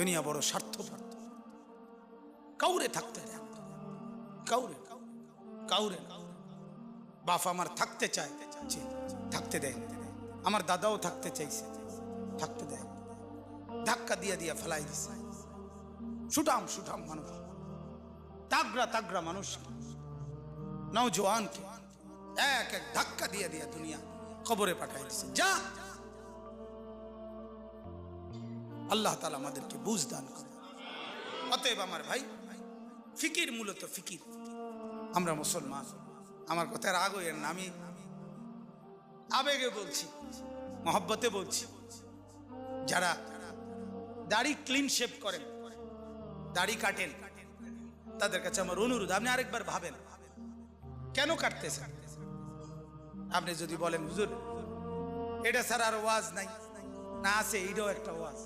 দুনিয়া বড় স্বার্থপর। কাউরে থাকতে কাউরে কাউরে। বাপ আমার থাকতে চায় থাকতে দেয়। আমার দাদাও থাকতে চাইছে, থাকতে দেয়। ধাক্কা দিয়া দিয়া ফেলাই দিছে। সুঠাম সুঠাম মানুষ। তাগড়া তাগড়া মানুষ। নওজোয়ানকে এক এক ধাক্কা দিয়ে দিয়া দুনিয়া খবরে পাঠাই দিছে। যা আল্লাহ তালা আমাদেরকে বুঝ দান করে অতএব আমার ভাই, ফিকির মূলত ফিকির। আমরা মুসলমান। আমার কথা রাগ হইয়েন না, আমি আবেগে বলছি, মহব্বতে বলছি। যারা দাড়ি ক্লিন শেপ করেন, দাড়ি কাটেন, তাদের কাছে আমার অনুরোধ, আপনি আরেকবার ভাবেন, কেন কাটতেছেন? আপনি যদি বলেন, হুজুর, এটা ছাড়া আর ওয়াজ নাই। না আছে এইটাও একটা ওয়াজ।